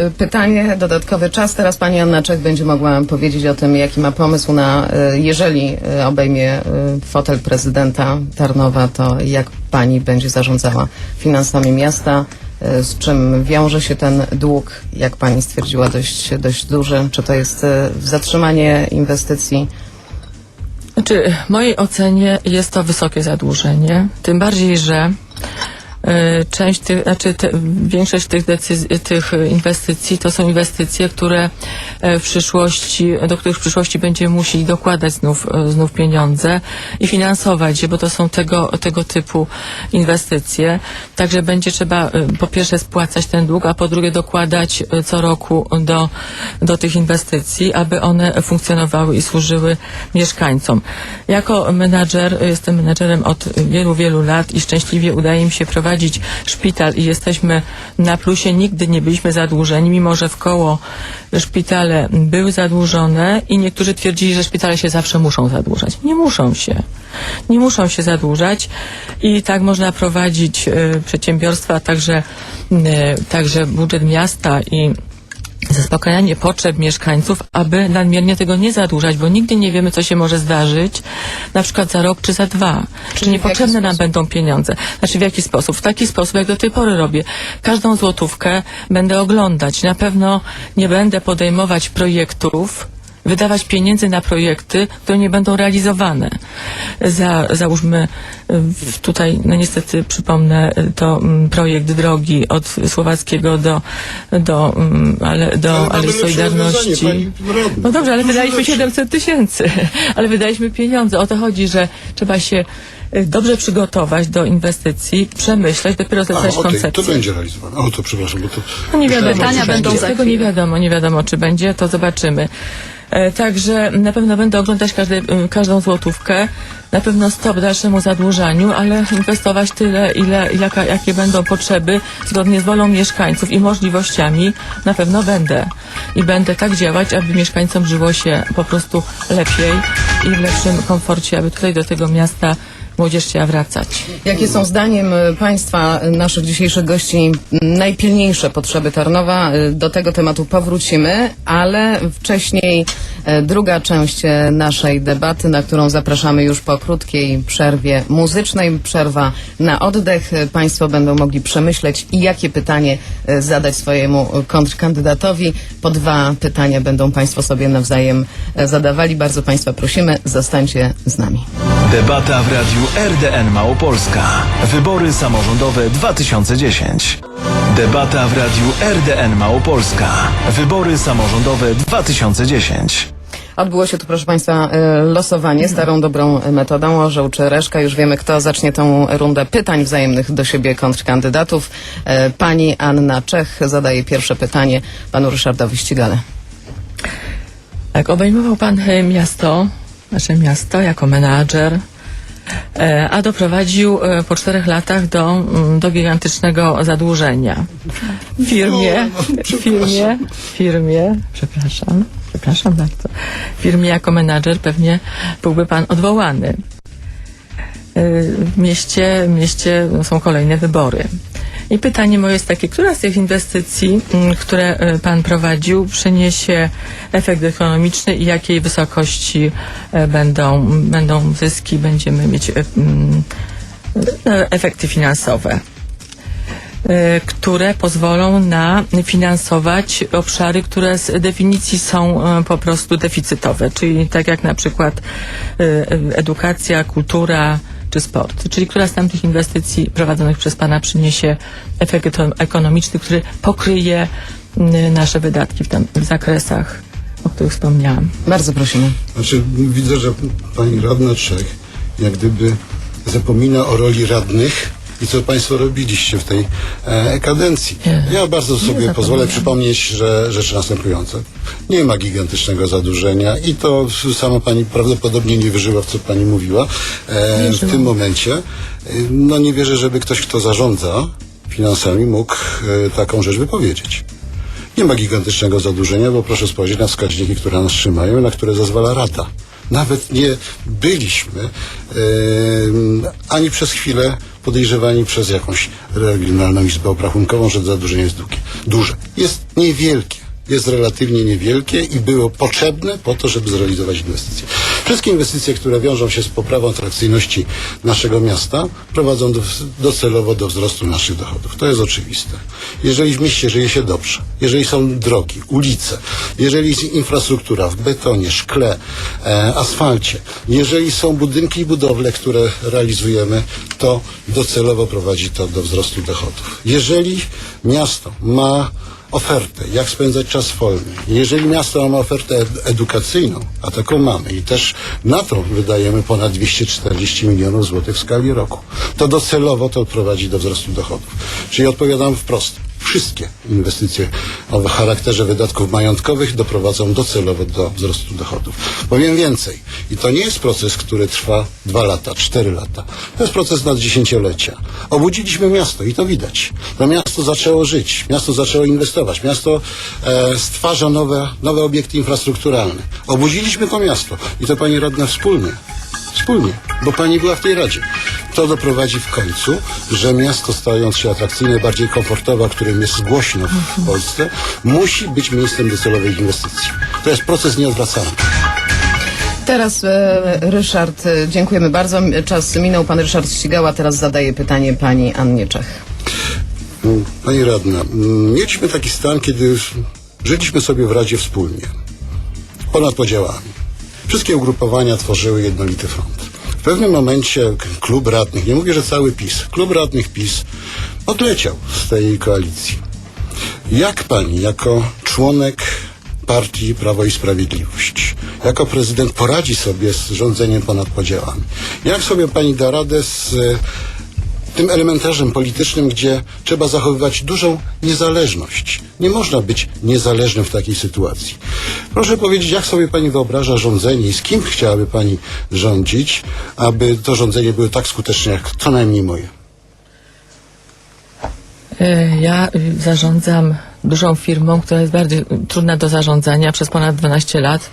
Y, Pytanie, dodatkowy czas. Teraz pani Anna Czech będzie mogła powiedzieć o tym, jaki ma pomysł na, y, jeżeli y, obejmie fotel prezydenta Tarnowa, to jak pani będzie zarządzała finansami miasta, z czym wiąże się ten dług, jak pani stwierdziła, dość, dość duży. Czy to jest zatrzymanie inwestycji? Znaczy, w mojej ocenie jest to wysokie zadłużenie, tym bardziej, że część tych, znaczy te, większość tych decyzji, tych e, inwestycji to są inwestycje, które e, w przyszłości, do których w przyszłości będziemy musieli dokładać znów, e, znów pieniądze i finansować je, bo to są tego, tego typu inwestycje. Także będzie trzeba e, po pierwsze spłacać ten dług, a po drugie dokładać e, co roku do, do tych inwestycji, aby one funkcjonowały i służyły mieszkańcom. Jako menadżer, jestem menadżerem od wielu, wielu lat i szczęśliwie udaje mi się prowadzić szpital i jesteśmy na plusie. Nigdy nie byliśmy zadłużeni, mimo że w koło szpitale były zadłużone i niektórzy twierdzili, że szpitale się zawsze muszą zadłużać. Nie muszą się. Nie muszą się zadłużać i tak można prowadzić e, przedsiębiorstwa, także, e, także budżet miasta i zaspokajanie potrzeb mieszkańców, aby nadmiernie tego nie zadłużać, bo nigdy nie wiemy, co się może zdarzyć, na przykład za rok czy za dwa. Czy Czyli w niepotrzebne nam będą pieniądze. Znaczy w jaki sposób? W taki sposób, jak do tej pory robię. Każdą złotówkę będę oglądać. Na pewno nie będę podejmować projektów, wydawać pieniędzy na projekty, które nie będą realizowane. Za, załóżmy tutaj, no niestety przypomnę, to mm, projekt drogi od Słowackiego do, do, mm, ale, do Ale Alei Solidarności. No dobrze, ale wydaliśmy lepsze. 700 tysięcy, ale wydaliśmy pieniądze. O to chodzi, że trzeba się y, dobrze przygotować do inwestycji, przemyśleć, dopiero zlecać koncepcję. to będzie realizowane. O, to przepraszam, bo to... No nie wiadomo, będzie. będzie. Tego nie wiadomo, nie wiadomo, czy będzie, to zobaczymy. E, Także na pewno będę oglądać każde, y, każdą złotówkę. Na pewno stop dalszemu zadłużaniu, ale inwestować tyle, ile, jaka, jakie będą potrzeby zgodnie z wolą mieszkańców i możliwościami na pewno będę. I będę tak działać, aby mieszkańcom żyło się po prostu lepiej i w lepszym komforcie, aby tutaj do tego miasta młodzież chciała wracać. Jakie są zdaniem y, Państwa, y, naszych dzisiejszych gości, najpilniejsze potrzeby Tarnowa? Y, Do tego tematu powrócimy, ale wcześniej druga część naszej debaty, na którą zapraszamy już po krótkiej przerwie muzycznej. Przerwa na oddech. Państwo będą mogli przemyśleć jakie pytanie zadać swojemu kontrkandydatowi. Po dwa pytania będą Państwo sobie nawzajem zadawali. Bardzo Państwa prosimy, zostańcie z nami. Debata w radiu RDN Małopolska. Wybory samorządowe 2010. Debata w radiu RDN Małopolska. Wybory samorządowe 2010. Odbyło się tu, proszę Państwa, e, losowanie starą dobrą metodą. Orzeł czy Reszka. Już wiemy, kto zacznie tą rundę pytań wzajemnych do siebie kontrkandydatów. E, Pani Anna Czech zadaje pierwsze pytanie panu Ryszardowi Ścigale. Tak, obejmował pan e, miasto, nasze miasto jako menadżer, e, a doprowadził e, po czterech latach do, mm, do gigantycznego zadłużenia. W firmie, No, no, firmie, firmie, przepraszam, przepraszam bardzo, firmie jako menadżer pewnie byłby pan odwołany. E, W mieście, w mieście są kolejne wybory. I pytanie moje jest takie, która z tych inwestycji, mm, które e, Pan prowadził, przyniesie efekt ekonomiczny i jakiej wysokości e, będą, będą zyski, będziemy mieć e, mm, efekty finansowe? które pozwolą na finansować obszary, które z definicji są po prostu deficytowe, czyli tak jak na przykład edukacja, kultura czy sport, czyli która z tamtych inwestycji prowadzonych przez Pana przyniesie efekt ekonomiczny, który pokryje m, nasze wydatki w, tam, w zakresach, o których wspomniałam. Bardzo prosimy. Znaczy, widzę, że pani radna Czech jak gdyby zapomina o roli radnych i co państwo robiliście w tej e, kadencji. Nie. Ja bardzo sobie pozwolę przypomnieć że rzeczy następujące. Nie ma gigantycznego zadłużenia i to sama pani prawdopodobnie nie wierzyła w co pani mówiła e, w tym momencie. E, No nie wierzę, żeby ktoś, kto zarządza finansami mógł e, taką rzecz wypowiedzieć. Nie ma gigantycznego zadłużenia, bo proszę spojrzeć na wskaźniki, które nas trzymają, na które zezwala Rada. Nawet nie byliśmy em, ani przez chwilę podejrzewani przez jakąś Regionalną Izbę Obrachunkową, że zadłużenie jest długie, duże. Jest niewielkie. Jest relatywnie niewielkie i było potrzebne po to, żeby zrealizować inwestycje. Wszystkie inwestycje, które wiążą się z poprawą atrakcyjności naszego miasta, prowadzą do, docelowo do wzrostu naszych dochodów. To jest oczywiste. Jeżeli w mieście żyje się dobrze, jeżeli są drogi, ulice, jeżeli jest infrastruktura w betonie, szkle, e, asfalcie, jeżeli są budynki i budowle, które realizujemy, to docelowo prowadzi to do wzrostu dochodów. Jeżeli miasto ma ofertę, jak spędzać czas wolny. Jeżeli miasto ma ofertę ed- edukacyjną, a taką mamy i też na to wydajemy ponad 240 milionów złotych w skali roku, to docelowo to prowadzi do wzrostu dochodów. Czyli odpowiadam wprost. Wszystkie inwestycje o charakterze wydatków majątkowych doprowadzą docelowo do wzrostu dochodów. Powiem więcej. I to nie jest proces, który trwa dwa lata, cztery lata. To jest proces na dziesięciolecia. Obudziliśmy miasto i to widać. To miasto zaczęło żyć, miasto zaczęło inwestować, miasto e, stwarza nowe, nowe obiekty infrastrukturalne. Obudziliśmy to miasto i to pani radna wspólnie. Wspólnie, bo pani była w tej radzie. To doprowadzi w końcu, że miasto stając się atrakcyjne, bardziej komfortowe, o którym jest głośno w Polsce, musi być miejscem docelowych inwestycji. To jest proces nieodwracalny. Teraz e, Ryszard, e, dziękujemy bardzo. Czas minął. Pan Ryszard Ścigała teraz zadaje pytanie pani Annie Czech. Pani radna, mieliśmy taki stan, kiedy żyliśmy sobie w Radzie wspólnie, ponad podziałami. Wszystkie ugrupowania tworzyły jednolity front. W pewnym momencie klub radnych, nie mówię, że cały PiS, klub radnych PiS odleciał z tej koalicji. Jak pani, jako członek partii Prawo i Sprawiedliwość, jako prezydent poradzi sobie z rządzeniem ponad podziałami? Jak sobie pani da radę z tym elementarzem politycznym, gdzie trzeba zachowywać dużą niezależność. Nie można być niezależnym w takiej sytuacji. Proszę powiedzieć, jak sobie pani wyobraża rządzenie i z kim chciałaby pani rządzić, aby to rządzenie było tak skuteczne jak co najmniej moje? E, Ja y, zarządzam dużą firmą, która jest bardzo y, trudna do zarządzania przez ponad 12 lat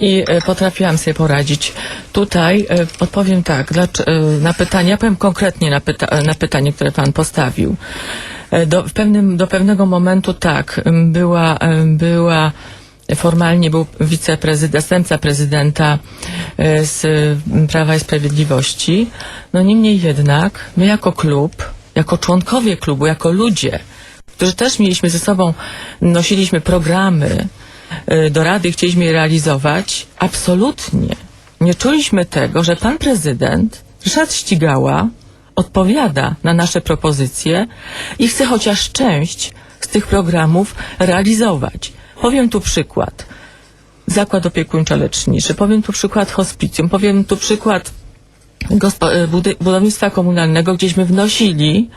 i e, potrafiłam sobie poradzić. Tutaj e, odpowiem tak, e, na pytanie, ja powiem konkretnie na, pyta- na pytanie, które pan postawił. Do, w pewnym, do pewnego momentu tak, była, była formalnie był wiceprezydent, zastępca prezydenta z Prawa i Sprawiedliwości. No niemniej jednak, my jako klub, jako członkowie klubu, jako ludzie, którzy też mieliśmy ze sobą, nosiliśmy programy e, do rady i chcieliśmy je realizować, absolutnie nie czuliśmy tego, że pan prezydent Ryszard Ścigała odpowiada na nasze propozycje i chce chociaż część z tych programów realizować. Powiem tu przykład. Zakład opiekuńczo-leczniczy, powiem tu przykład hospicjum, powiem tu przykład budownictwa komunalnego, gdzieśmy wnosili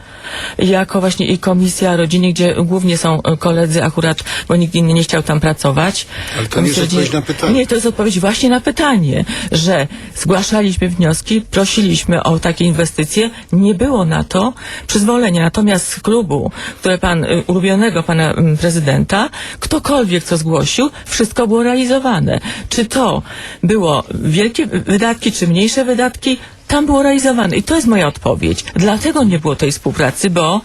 jako właśnie i komisja rodziny, gdzie głównie są e, koledzy akurat, bo nikt inny nie chciał tam pracować. Ale to nie jest Komisja odpowiedź na pytanie. Nie, to jest odpowiedź właśnie na pytanie, że zgłaszaliśmy wnioski, prosiliśmy o takie inwestycje, nie było na to przyzwolenia. Natomiast z klubu, które pan, y, ulubionego pana mm, prezydenta, ktokolwiek co zgłosił, wszystko było realizowane. Czy to było wielkie wydatki, czy mniejsze wydatki, tam było realizowane. I to jest moja odpowiedź. Dlatego nie było tej współpracy, bo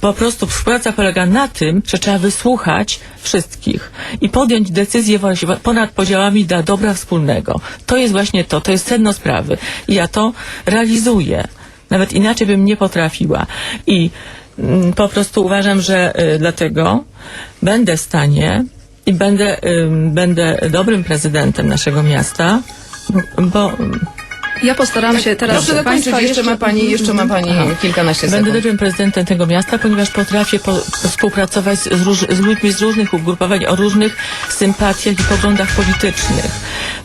po prostu współpraca polega na tym, że trzeba wysłuchać wszystkich i podjąć decyzję właśnie ponad podziałami dla dobra wspólnego. To jest właśnie to, to jest sedno sprawy. I ja to realizuję. Nawet inaczej bym nie potrafiła. I mm, po prostu uważam, że y, dlatego będę w stanie i będę, ym, będę dobrym prezydentem naszego miasta, bo Ja postaram się teraz Proszę dokończyć, Państwa jeszcze ma pani, jeszcze ma pani kilkanaście Będę sekund. dobrym prezydentem tego miasta, ponieważ potrafię po, współpracować z, róż, z ludźmi z różnych ugrupowań o różnych sympatiach i poglądach politycznych.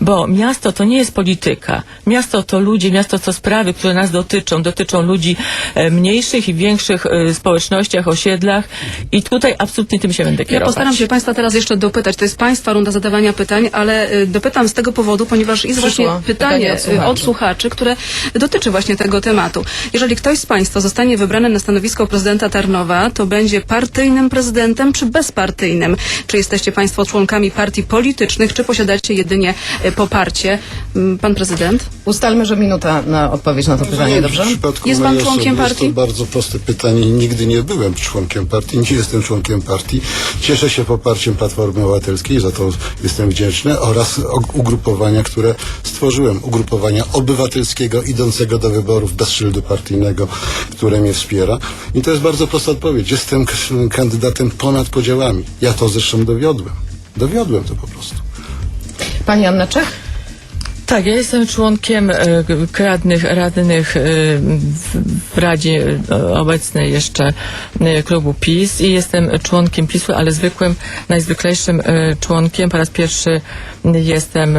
Bo miasto to nie jest polityka. Miasto to ludzie, miasto to sprawy, które nas dotyczą. Dotyczą ludzi e, mniejszych i większych e, społecznościach, osiedlach i tutaj absolutnie tym się będę Ja kierować. postaram się Państwa teraz jeszcze dopytać. To jest Państwa runda zadawania pytań, ale y, dopytam z tego powodu, ponieważ jest Przyszło właśnie pytanie pytanie od słuchaczy. od słuchaczy, które dotyczy właśnie tego tematu. Jeżeli ktoś z Państwa zostanie wybrany na stanowisko prezydenta Tarnowa, to będzie partyjnym prezydentem czy bezpartyjnym? Czy jesteście Państwo członkami partii politycznych, czy posiadacie jedynie poparcie? Mm, Pan prezydent? Ustalmy, że minuta na odpowiedź na to pytanie, Nie, dobrze? W przypadku Jest pan mojej członkiem osoby partii? Jest to bardzo proste pytanie. Nigdy nie byłem członkiem partii, nie jestem członkiem partii. Cieszę się poparciem Platformy Obywatelskiej, za to jestem wdzięczny, oraz ugrupowania, które stworzyłem. Ugrupowania obywatelskiego, idącego do wyborów bez szyldu partyjnego, które mnie wspiera. I to jest bardzo prosta odpowiedź. Jestem kandydatem ponad podziałami. Ja to zresztą dowiodłem. Dowiodłem to po prostu. Pani Anna Czech? Tak, ja jestem członkiem e, k- radnych, e, w, Radzie e, obecnej jeszcze klubu PiS i jestem członkiem PiSu, ale zwykłym, najzwyklejszym członkiem. Po raz pierwszy jestem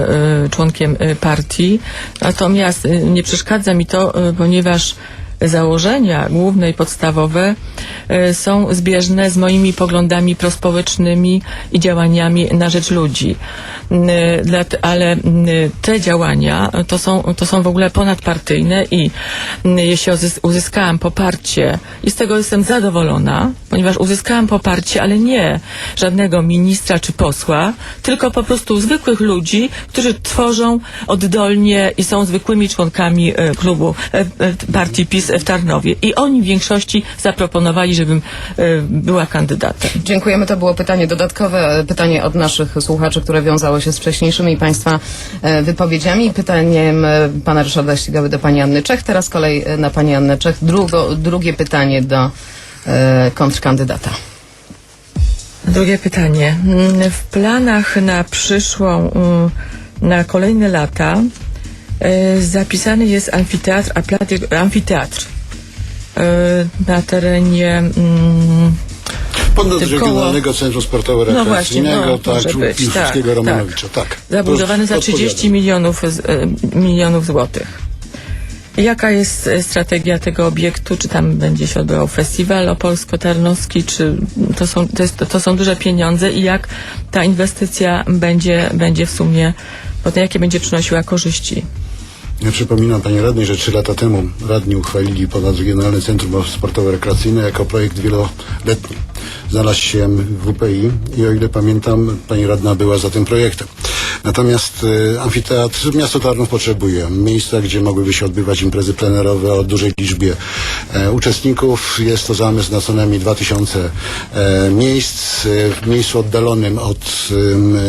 członkiem partii. Natomiast nie przeszkadza mi to, ponieważ założenia główne i podstawowe e, są zbieżne z moimi poglądami prospołecznymi i działaniami na rzecz ludzi. N- dlat- Ale n- te działania e, to są, to są w ogóle ponadpartyjne i n- jeśli uzys- uzyskałam poparcie i z tego jestem zadowolona, ponieważ uzyskałam poparcie, ale nie żadnego ministra czy posła, tylko po prostu zwykłych ludzi, którzy tworzą oddolnie i są zwykłymi członkami e, klubu e, e, partii PiS w Tarnowie. I oni w większości zaproponowali, żebym e, była kandydatem. Dziękujemy. To było pytanie dodatkowe, e, pytanie od naszych słuchaczy, które wiązało się z wcześniejszymi Państwa e, wypowiedziami. Pytaniem e, pana Ryszarda Ścigały do pani Anny Czech. Teraz kolej na pani Annę Czech. Drugo, drugie pytanie do e, kontrkandydata. Drugie pytanie. W planach na przyszłą, mm, na kolejne lata zapisany jest amfiteatr, aplaty- amfiteatr e, na terenie mm, Ponad Regionalnego Centrum Sportowo No właśnie, Rekreacyjnego, no, tak, może być, Piłsudskiego tak, Romanowicza, tak. zabudowany za To 30 odpowiadam. milionów, e, milionów złotych. Jaka jest e, strategia tego obiektu? Czy tam będzie się odbywał festiwal opolsko-tarnowski? Czy to są, to, jest, to są duże pieniądze i jak ta inwestycja będzie, będzie w sumie, potem jakie będzie przynosiła korzyści? Ja przypominam Panie Radnej, że trzy lata temu radni uchwalili ponadregionalne Centrum Sportowo-Rekreacyjne jako projekt wieloletni. Znalazł się w WPI i o ile pamiętam, Pani Radna była za tym projektem. Natomiast e, amfiteatr miasto Tarnów potrzebuje miejsca, gdzie mogłyby się odbywać imprezy plenerowe o dużej liczbie e, uczestników. Jest to zamysł na co najmniej 2000 e, miejsc e, w miejscu oddalonym od em, e,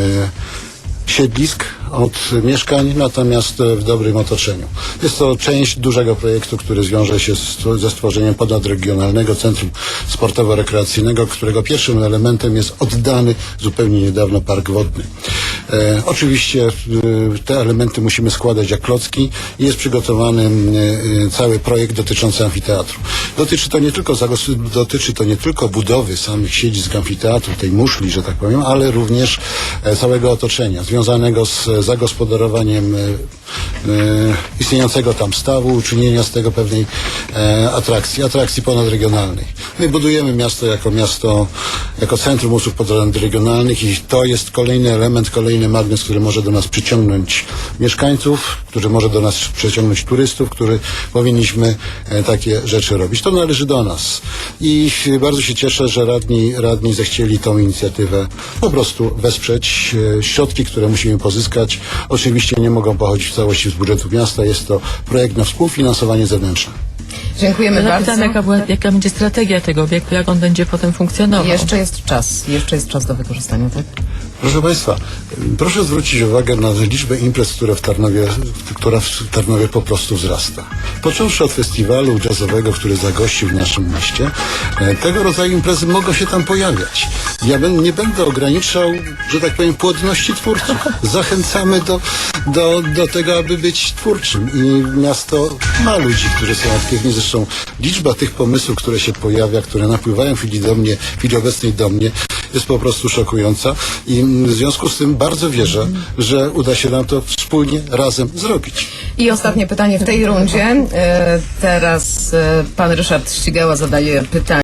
siedlisk od mieszkań, natomiast e, w dobrym otoczeniu. Jest to część dużego projektu, który zwiąże się z, ze stworzeniem ponadregionalnego centrum sportowo-rekreacyjnego, którego pierwszym elementem jest oddany zupełnie niedawno park wodny. E, oczywiście e, te elementy musimy składać jak klocki i jest przygotowany e, cały projekt dotyczący amfiteatru. Dotyczy to nie tylko dotyczy to nie tylko budowy samych siedzisk amfiteatru, tej muszli, że tak powiem, ale również e, całego otoczenia związanego z zagospodarowaniem istniejącego tam stawu, uczynienia z tego pewnej atrakcji, atrakcji ponadregionalnej. My budujemy miasto jako miasto, jako centrum usług ponadregionalnych i to jest kolejny element, kolejny magnes, który może do nas przyciągnąć mieszkańców, który może do nas przyciągnąć turystów, który powinniśmy e, takie rzeczy robić. To należy do nas. I bardzo się cieszę, że radni, radni zechcieli tą inicjatywę po prostu wesprzeć. E, Środki, które musimy pozyskać, oczywiście nie mogą pochodzić w całości z budżetu miasta. Jest to projekt na współfinansowanie zewnętrzne. Dziękujemy bardzo. Zapytam, jaka, była, jaka będzie strategia tego obiektu, jak on będzie potem funkcjonował. Jeszcze jest czas. Jeszcze jest czas do wykorzystania, tak? Proszę Państwa, proszę zwrócić uwagę na liczbę imprez, które w Tarnowie, która w Tarnowie po prostu wzrasta. Począwszy od festiwalu jazzowego, który zagościł w naszym mieście, e, tego rodzaju imprezy mogą się tam pojawiać. Ja nie będę ograniczał, że tak powiem, płodności twórców. Zachęcamy do, do, do tego, aby być twórczym. I miasto ma ludzi, którzy są aktywni. Zresztą liczba tych pomysłów, które się pojawia, które napływają w chwili do mnie, w chwili obecnej do mnie, jest po prostu szokująca i w związku z tym bardzo wierzę, że uda się nam to wspólnie, razem zrobić. I ostatnie pytanie w tej rundzie. E, Teraz e, pan Ryszard Ścigała zadaje pytanie.